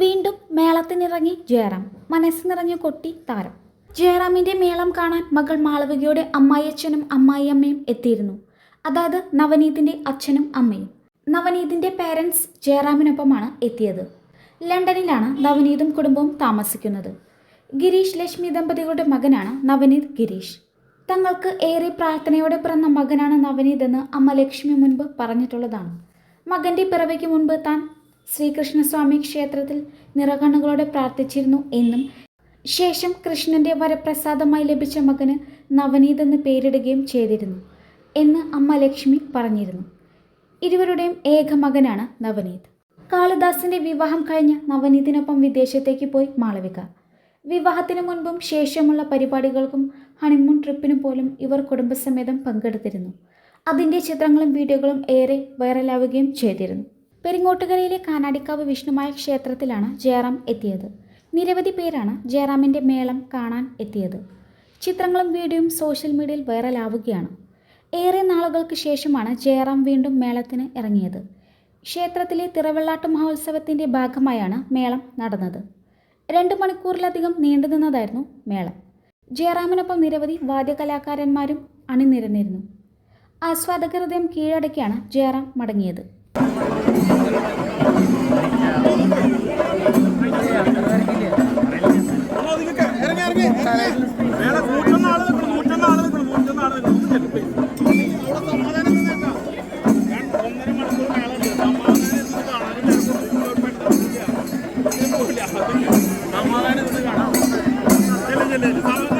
വീണ്ടും മേളത്തിനിറങ്ങി ജയറാം. മനസ്സ് നിറഞ്ഞു കൊട്ടി താരം. ജയറാമിന്റെ മേളം കാണാൻ മകൾ മാളവികയുടെ അമ്മായിയച്ഛനും അമ്മായിയമ്മയും എത്തിയിരുന്നു. അതായത് നവനീതിന്റെ അച്ഛനും അമ്മയും. നവനീതിന്റെ പേരൻസ് ജയറാമിനൊപ്പമാണ് എത്തിയത്. ലണ്ടനിലാണ് നവനീതും കുടുംബവും താമസിക്കുന്നത്. ഗിരീഷ് ലക്ഷ്മി ദമ്പതികളുടെ മകനാണ് നവനീത് ഗിരീഷ്. തങ്ങൾക്ക് ഏറെ പ്രാർത്ഥനയോടെ പിറന്ന മകനാണ് നവനീത് എന്ന് അമ്മ ലക്ഷ്മി മുൻപ് പറഞ്ഞിട്ടുള്ളതാണ്. മകന്റെ പിറവിക്ക് മുൻപ് താൻ ശ്രീകൃഷ്ണസ്വാമി ക്ഷേത്രത്തിൽ നിറകണ്ണുകളോടെ പ്രാർത്ഥിച്ചിരുന്നു എന്നും ശേഷം കൃഷ്ണന്റെ വരപ്രസാദമായി ലഭിച്ച മകന് നവനീത് എന്ന് പേരിടുകയും ചെയ്തിരുന്നു എന്ന് അമ്മ ലക്ഷ്മി പറഞ്ഞിരുന്നു. ഇരുവരുടെയും ഏക മകനാണ് നവനീത്. കാളിദാസിന്റെ വിവാഹം കഴിഞ്ഞ് നവനീതിനൊപ്പം വിദേശത്തേക്ക് പോയി മാളവിക. വിവാഹത്തിന് മുൻപും ശേഷമുള്ള പരിപാടികൾക്കും ഹണിമൂൺ ട്രിപ്പിനും പോലും ഇവർ കുടുംബസമേതം പങ്കെടുത്തിരുന്നു. അതിന്റെ ചിത്രങ്ങളും വീഡിയോകളും ഏറെ വൈറലാവുകയും ചെയ്തിരുന്നു. പെരിങ്ങോട്ടുകരയിലെ കാനാടിക്കാവ് വിഷ്ണുമായ ക്ഷേത്രത്തിലാണ് ജയറാം എത്തിയത്. നിരവധി പേരാണ് ജയറാമിന്റെ മേളം കാണാൻ എത്തിയത്. ചിത്രങ്ങളും വീഡിയോയും സോഷ്യൽ മീഡിയയിൽ വൈറലാവുകയാണ്. ഏറെ നാളുകൾക്ക് ശേഷമാണ് ജയറാം വീണ്ടും മേളത്തിന് ഇറങ്ങിയത്. ക്ഷേത്രത്തിലെ തിറവെള്ളാട്ട് മഹോത്സവത്തിന്റെ ഭാഗമായാണ് മേളം നടന്നത്. രണ്ട് മണിക്കൂറിലധികം നീണ്ടുനിന്നതായിരുന്നു മേളം. ജയറാമിനൊപ്പം നിരവധി വാദ്യകലാകാരന്മാരും അണിനിരന്നിരുന്നു. ആസ്വാദക ഹൃദയം കീഴടക്കിയാണ് ജയറാം മടങ്ങിയത്. സമാധാനം കാണാം ചെല്ല് സമാധാനം